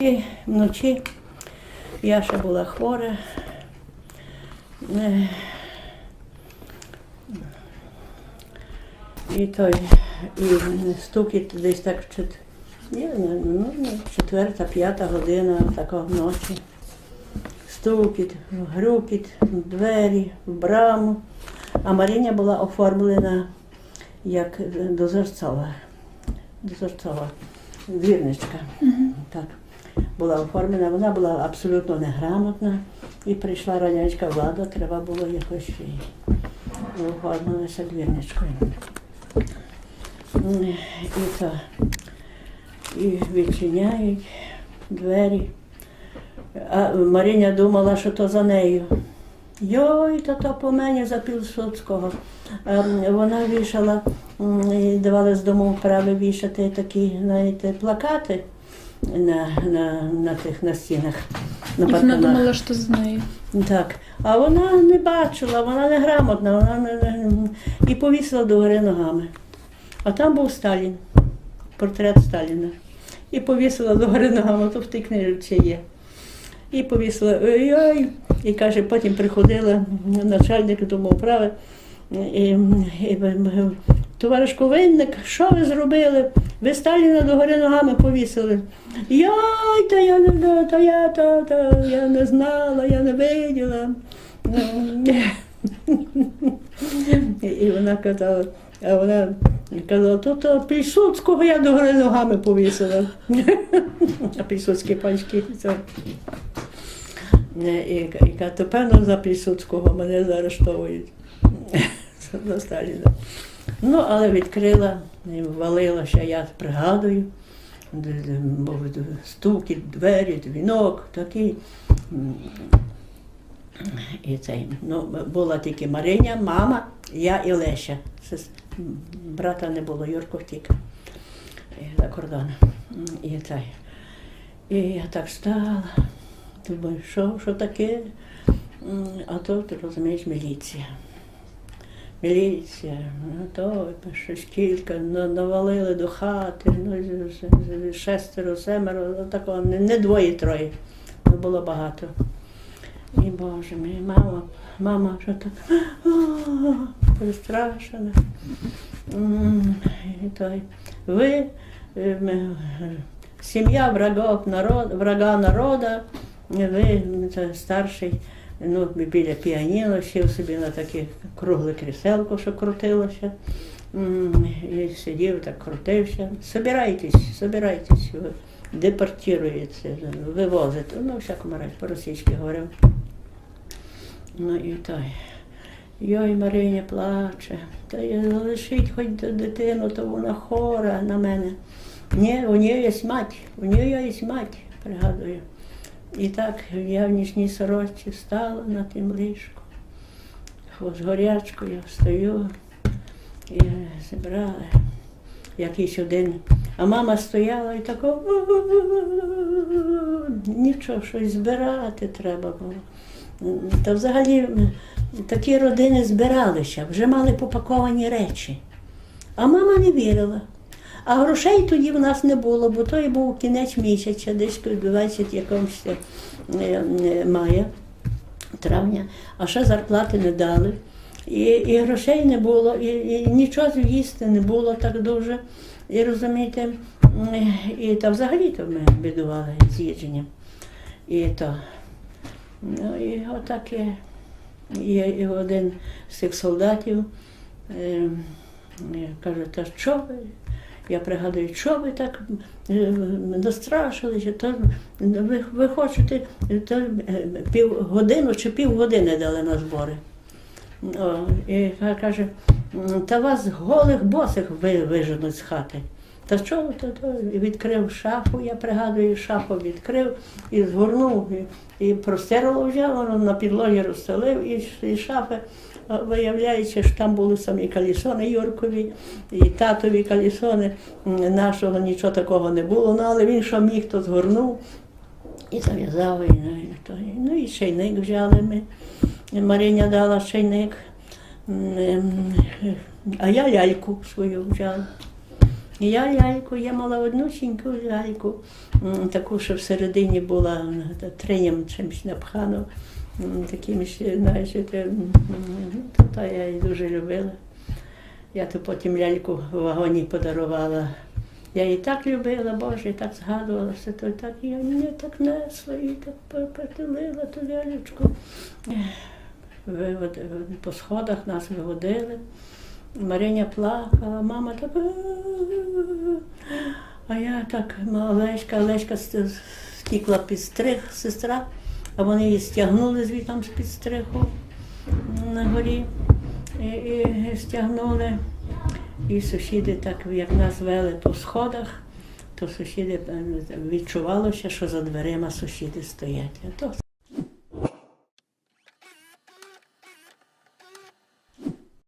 І вночі я ще була хвора. Е, І той, і стукіт десь так я не, ну, четверта, п'ята година такого ночі. Стукіт, грюкіт, двері, в браму. А Маріня була оформлена як дозорцова. Дозорцова, двірничка. Так, була оформлена, вона була абсолютно неграмотна. І прийшла радянська влада, треба було якось її оформилася двірничкою. І то, і відчиняють двері. А Маріня думала, що то за нею. Йой, то то по мені за Пілсудського. Вона вішала, давали з дому вправи вішати такі, знаєте, плакати на, на, на тих на стінах. На І вона думала, що з нею. Так. А вона не бачила, вона не грамотна, вона не, не, і повісила догори ногами. А там був Сталін, портрет Сталіна. І повісила догори ногами, то в тій книжці є. І повісила ой-ой. І каже, потім приходила начальник домоуправи. І, і, товариш Ковинник, що ви зробили? Ви Сталіна догори ногами повісили. Йой, та я не та я, та, та, я не знала, я не виділа. І вона казала, а вона казала, то, то Пільсудського я догори ногами повісила. А Пільсудські панчки. це. І, каже, то певно за Пільсудського мене заарештовують. За Сталіна. Ну, але відкрила, і ввалила ще, я пригадую, стукіт, двері, дзвінок, такий. І цей, ну, була тільки Мариня, мама, я і Леся. Брата не було, Юрко втік за кордон. І, цей. і я так стала, думаю, що, що таке? А то, ти розумієш, міліція. Міліція, ну то щось кілька, ну, навалили до хати, ну, шестеро, семеро, ну, такого, не, не двоє-троє, ну, було багато. І Боже мій, мама, мама, що так «А, перестрашена. М, І той, ви, е, м, сім'я врагов народ, врага народа, ви це старший, ну, біля піаніно, сів собі на таке кругле кріселко, що крутилося. І сидів, так крутився. Собирайтесь, собирайтесь, ви депортуєте, вивозите. Ну, всякому разі, по-російськи говорив. Ну і той. Йой, Мариня плаче. Та я залишіть хоч дитину, то вона хора на мене. Ні, у неї є мать, у неї є мать, пригадую. І так я в нічній сорочці стала на тим ліжку. З горячкою стою і зібрали якийсь один. А мама стояла і тако нічого, щось збирати треба було. Та взагалі такі родини збиралися, вже мали попаковані речі. А мама не вірила. А грошей тоді в нас не було, бо той був кінець місяця, десь 20 якомусь е, е, мая, травня, а ще зарплати не дали. І, і грошей не було, і, і нічого з'їсти не було так дуже. І розумієте, і та взагалі то ми бідували з їдженням. І то. Ну і отак є. Є і один з цих солдатів е, каже, та що ви? Я пригадую, що ви так е, настрашилися, то ви, ви хочете то, е, півгодину чи півгодини дали на збори. О, і каже, та вас голих босих ви, виженуть з хати. Та що то, то? Відкрив шафу, я пригадую, шафу відкрив і згорнув, і, і простерло взяв, воно на підлогі розстелив, і, і шафи. Виявляється, що там були самі калісони Юркові, і татові калісони. Нашого нічого такого не було, ну, але він що міг, то згорнув і зав'язав. І, ну, і, ну і шейник взяли ми. Мариня дала ем, А я ляльку свою взяла. Я ляльку, я мала однусіньку ляльку, таку, що всередині була триням чимось напхано, таким ще, знаєш, те, м, м, то, та я її дуже любила. Я то потім ляльку в вагоні подарувала. Я її так любила, Боже, так згадувала все то, так я мене так несла і так притулила ту лялечку. По сходах нас виводили. Мариня плакала, мама так. «А-а-а». Я так, Олеська, Олеська с- втікла під стриг, сестра, а вони її стягнули звітом з-під стриху на горі. І, і стягнули. І сусіди так, як нас вели по сходах, то сусіди е, відчувалося, що за дверима сусіди стоять. А то